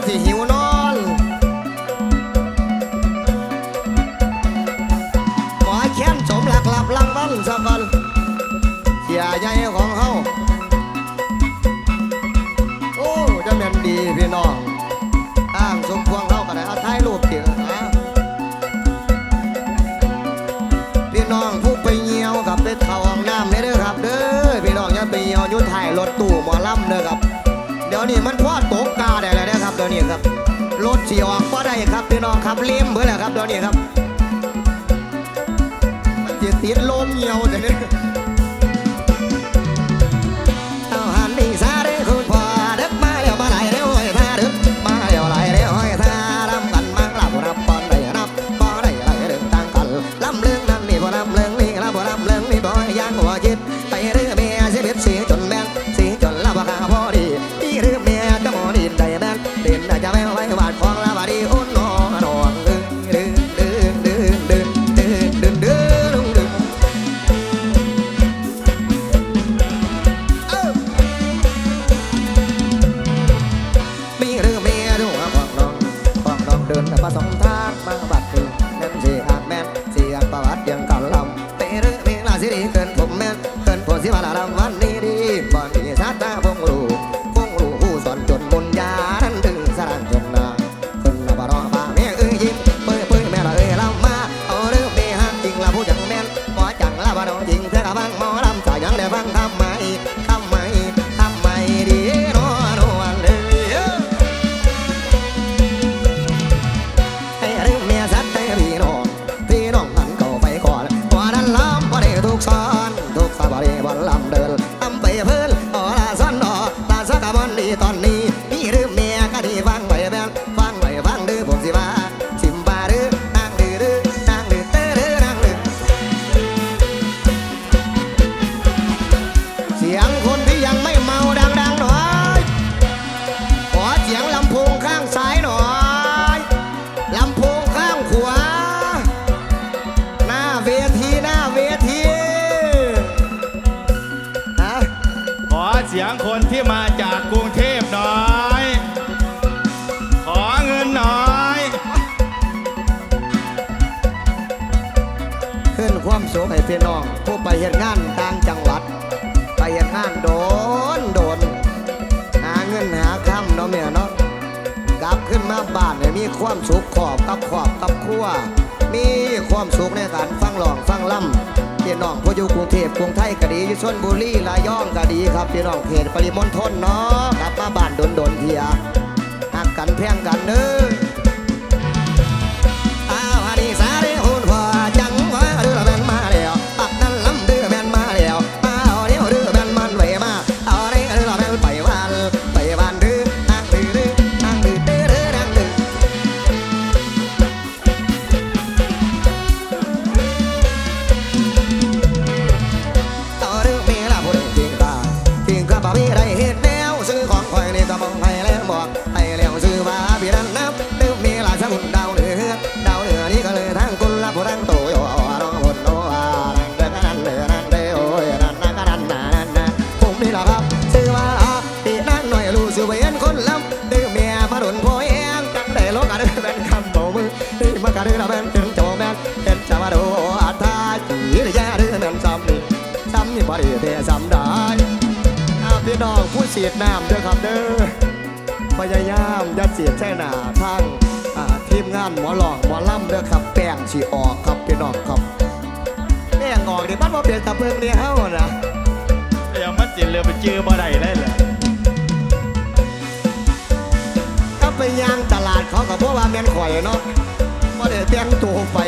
dirty, you. สีออกก็ได้ครับพี่น้องครับเลี้ยมเบื่อแล้วครับตอนนี้ครับมันจะติดลมเหี่ยวแต่เนี่ย สุขให้พี่น้อง ผู้ไปเห็นงานต่างจังหวัด ไปเห็นงานโดนโดน หาเงินหาค่ำเนาะเมียเนาะกลับขึ้นมาบ้านให้มีความสุขขอบกับขอบกับครัวมีความสุขในการฟังหลองฟังล่ำพี่น้องผู้อยู่กรุงเทพกรุงไทยกะดียุชนบุรีระยองกะดีครับพี่น้องเขตปริมณฑลเนาะกลับมาบ้านโดนโดนเพียหักกันแพ่งกันเด้อ น้องผู้เสียดน้ำด้อครับเด้อพยายามอย่าเสียดแช่หนาทางทีมงานหมอหลอกหมอล่ำเด้อครับแป้งฉีออกครับพี่น้องครับแป้งออกเดี๋ยวมันมาเปลี่ยนตะเพิงเลี่ยเฮานะยังมันจิเรือไปจื้อบ่ได้เลยเหรอก็ไปย่างตลาดเขากับพวกว่าแม่นข่อยเนาะบ่เด้แต่งตัวไป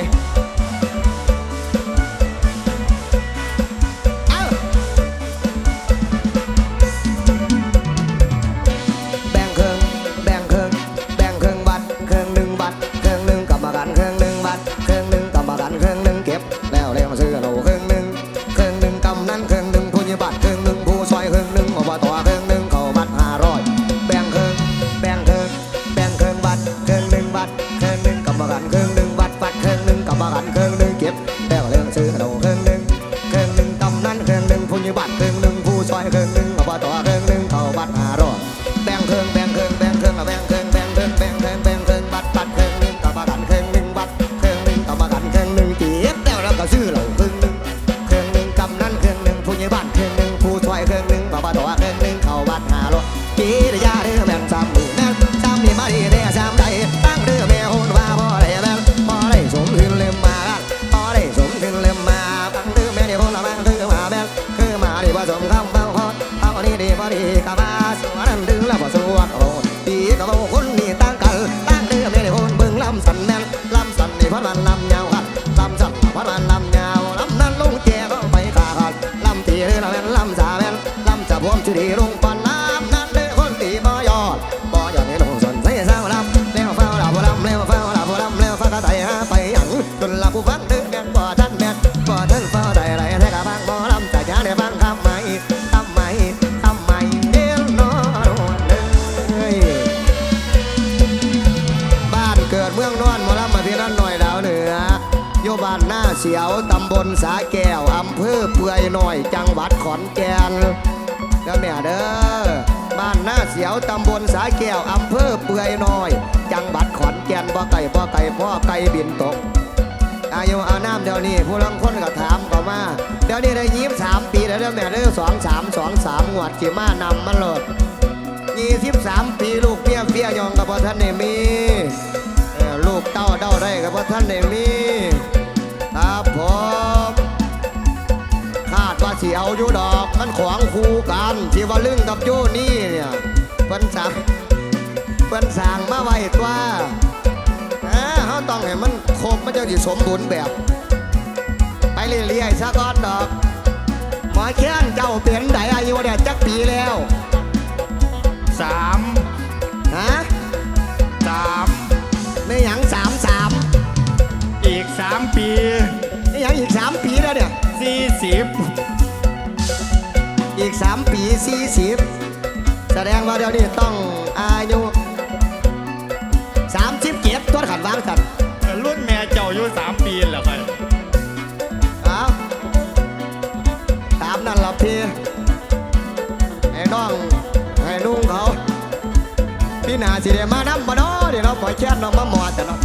เสียวตำบลสาแก้วอำเภอเปื่อยน่อย จังหวัดขอนแก่นบ่ไก่บ่ไก่พ่อไก่บินตก อายุอาน้ำเดี๋ยวนี้ผู้ลังคนก็ถามก็มาเดี๋ยวนี้ได้ยี่สิบสามปีแล้วเด้อแม่เด้อสองสามสองสามงวดขี่มานำมันโหลดยี่สิบสามปีลูกเมียเฟียยองกับพ่อท่านได้มีลูกเต้าเต้าได้กับพ่อท่านได้มีครับผม สิเอาอยู่ดอกมันขวางคู่กันที่ว่าลึงกับโยนี่เนี่ยเพิ่นสั่งเพิ่นสั่งมาไว้ตัวอ่าเขาต้องให้มันครบมันจะสิสมบูรณ์แบบ ไปเรื่อยๆซะก่อนดอกหมอแค้นเจ้าเป็นไดอายุเดียจักปีแล้วสามฮะสามไม่หยังสามสามอีกสามปีไม่หยังอีกสามปีแล้วเนี่ยสี่สิบอีก สามปีสี่สิบแสดงว่าเดี๋ยวนี้ต้องอายุสามสิบเจ็ดตัวขันวางสัตว์รุ่นแม่เจ้าอายุสามปีเหรอครับเอาตามนั่นละพี่ไอ้น้องไอ้ลุงเขาพี่นาสิเดมาน้ำมาเนาะเดี๋ยวเราปล่อยแค่น้องมาหมอดแต่เนาะ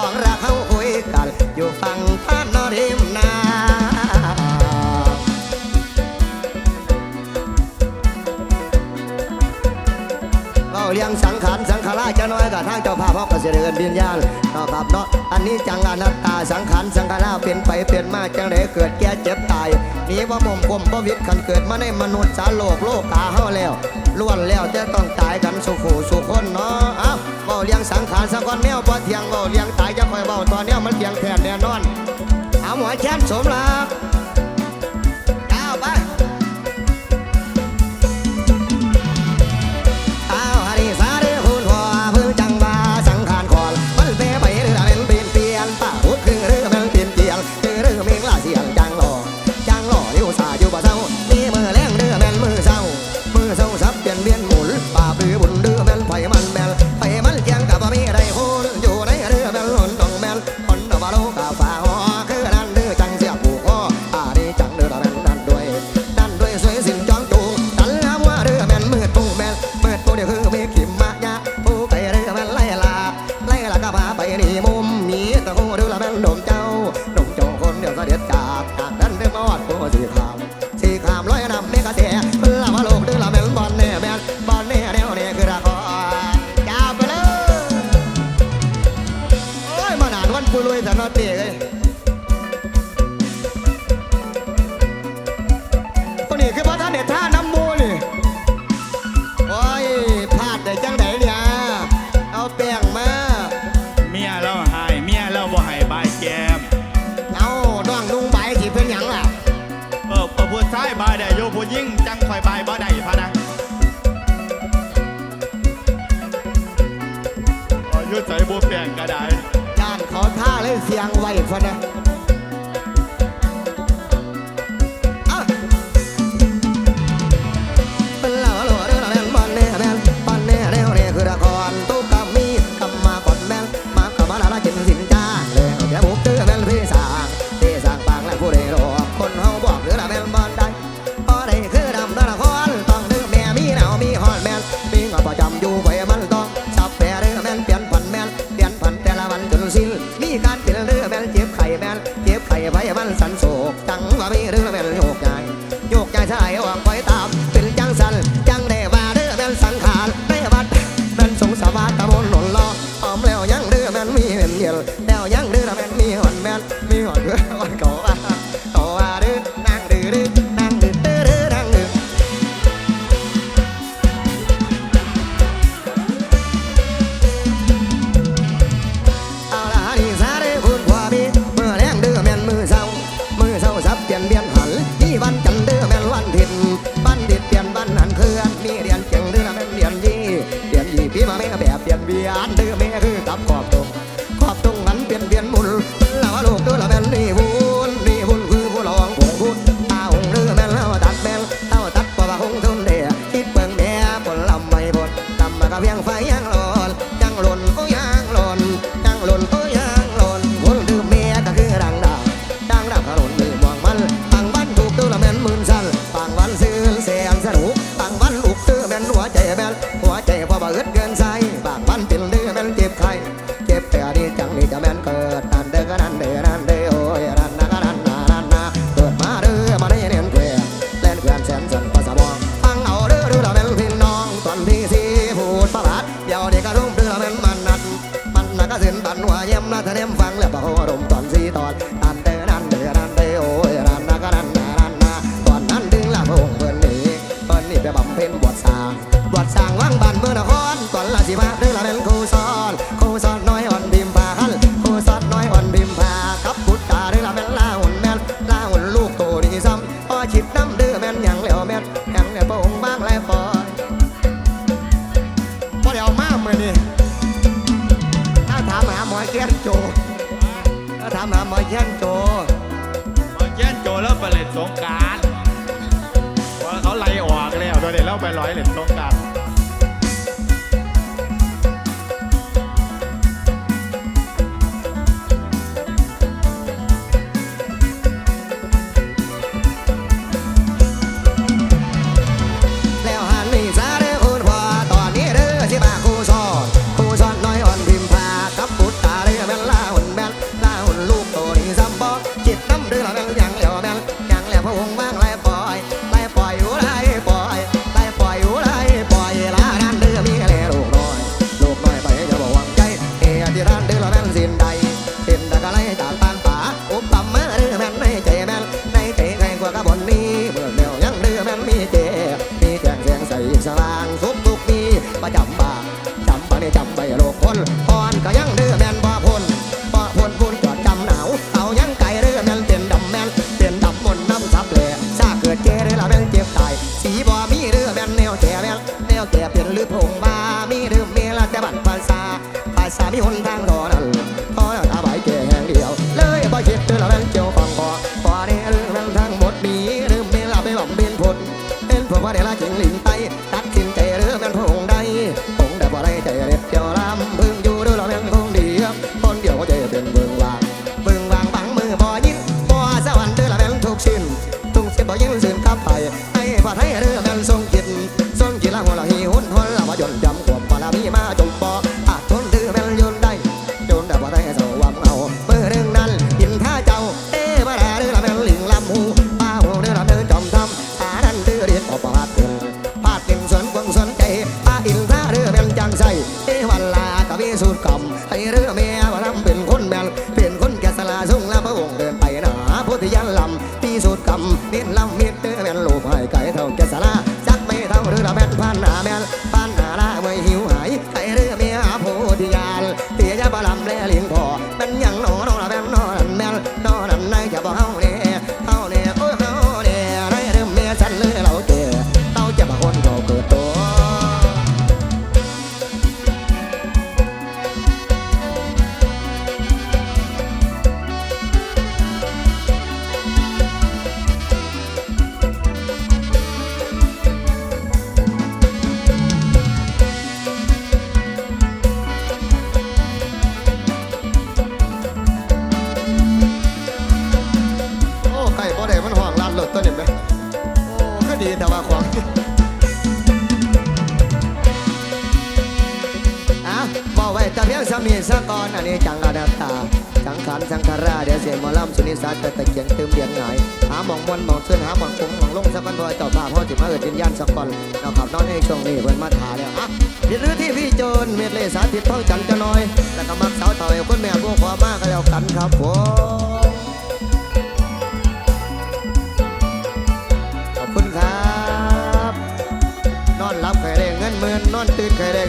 องรักเขาคุยกัน อยู่ฝั่งท่านอริมนาเราเลี้ยงสังขารสังขาราจะน้อยกับทางเจ้าภาพเพราะกเกษตรเอินวิญญาณเนาะครับเนาะอันนี้จังอนัตตาสังขารสังขาราเป็นไปเป็นมาจังไดเกิดแก่เจ็บตายนี่ว่าม่มคมบ่วิตคันเกิดมาในมนุษย์สาโลกโลกกาเฮาแล้วล้วนแล้วจะต้องตายกันสุขูสุขคนเนาะาเลี้ยงสังขารสังกอนแมวบ่เทียงเบาเลี้ยงตายจะคอยเบาตอนนี้มันเทียงแทนแน่นอน เอาหมอแค้นสมรักายบายได้โยผู้ยิ่งจังคอยบายบ่ได้พะนะยุดใส่บัวแปลงก็ได้ย่านเขาท่าเล่นเสียงไหวพะนะ 啊，对，我搞 ไปร้อยเหรียญโต๊ะกลา me ahora. มีสะก้อนอันนี้จังระดัตาจังขารจังคาราเดี๋ยวเสียงมอลำสุนิสาแต่ตะเกียงเติมเดียงหงายหาหมองมนหมองเชื่อหาหมองคุ้งหมองลงสักวันพอเจ้าภาพพ่อจิมาเอิดวิญญานสักก่อนเราขับน้องให้ช่วงนี้เพิ่นมาถาแล้วอะพิรือที่พี่โจรเมตเลสาติดท้องจันจะน้อยแต่ก็มักสาวเต่าคนแม่พวกความากก็แล้วกันครับผมขอบคุณครับ นอนรับใครได้เงินหมื่นนอนตื่นใครได้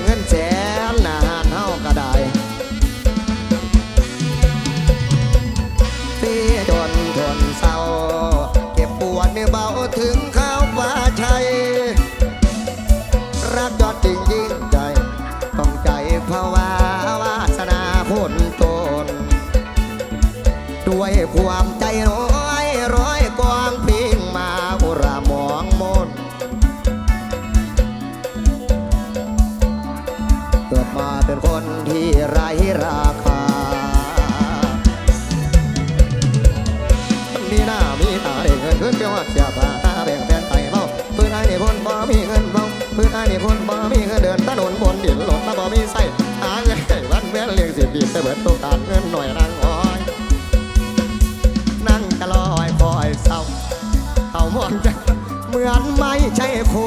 家也กั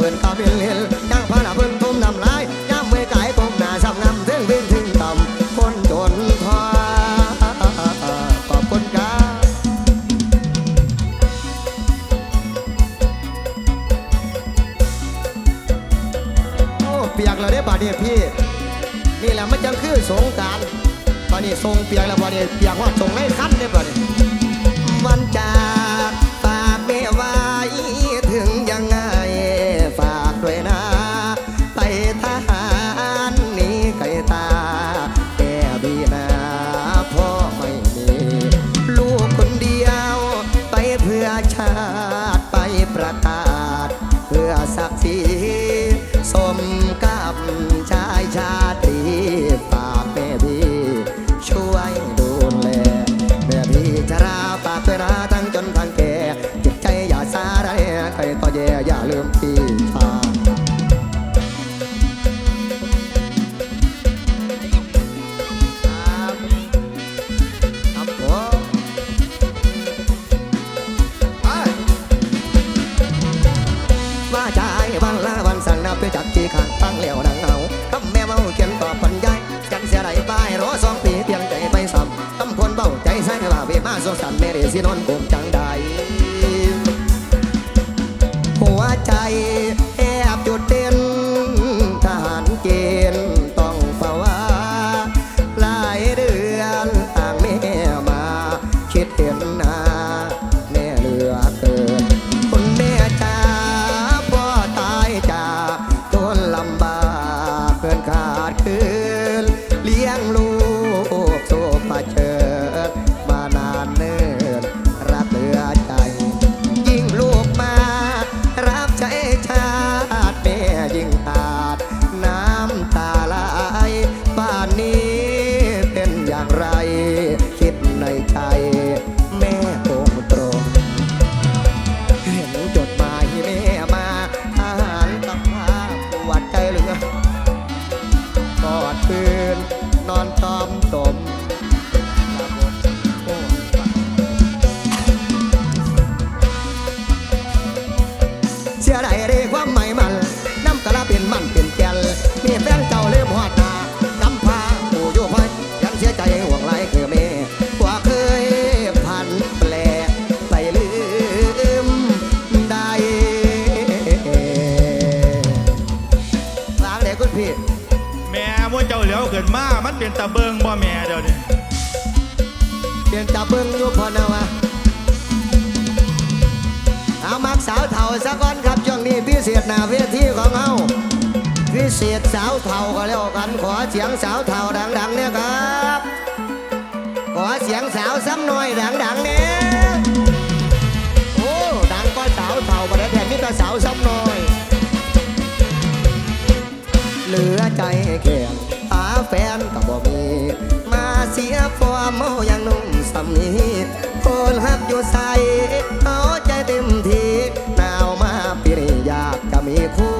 When I'm in คุณพี่ แม่ว่าเจ้าเหลียวเกินมา มันเป็นตะเบิงบ่แม่เดี๋ยวนี้เปลี่ยนตะเบิงอยู่พอนาวะเอามักสาวเถ่าสักวันครับช่วงนี้พิเศษหน้าเวทีของเฮาพิเศษสาวเถ่าก็แล้วกันขอเสียงสาวเถ่าดังๆเนี่ยครับ ขอเสียงสาวซ้ำหน่อยดังๆเนี่ยโอ้ดังก็สาวเถ่าประเดี๋ยวมีแต่สาวซ้ำหน่อย เหลือใจแข็งหาแฟนก็บ่มีมาเสียฟอร์มอย่างนุ่มสำนีคนหักอยู่ใส่เอาใจเต็มทีหนาวมาปีนี้อยากจะมีคู่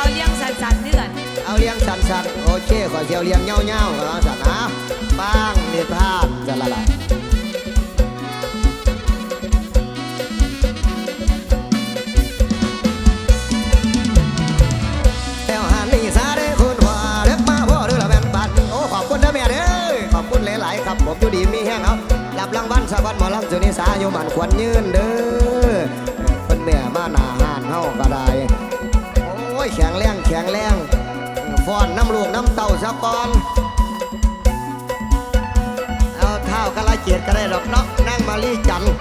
เอาเลี้ยงสันๆนี่ก่อนเอาเลี้ยงสันๆโอเคขอเชียวเลี้ยงเงาๆขอสันนะบ้างเดือดพลาดจะละละผมอยู่ดีมีแห้งเอารับรางวัลสวัสดิ์หมอลำสุนิสาอยู่มันควรยืนเด้อเนแม่มาหนาหานเฮากระดา ยแข็งแรงแข็งแรงฟอนน้ำลูกน้ำเต่าซะก่อน เอาเท้ากะละเจียดก็ได้ดอกเนอะนั่งมาลี่จันทร์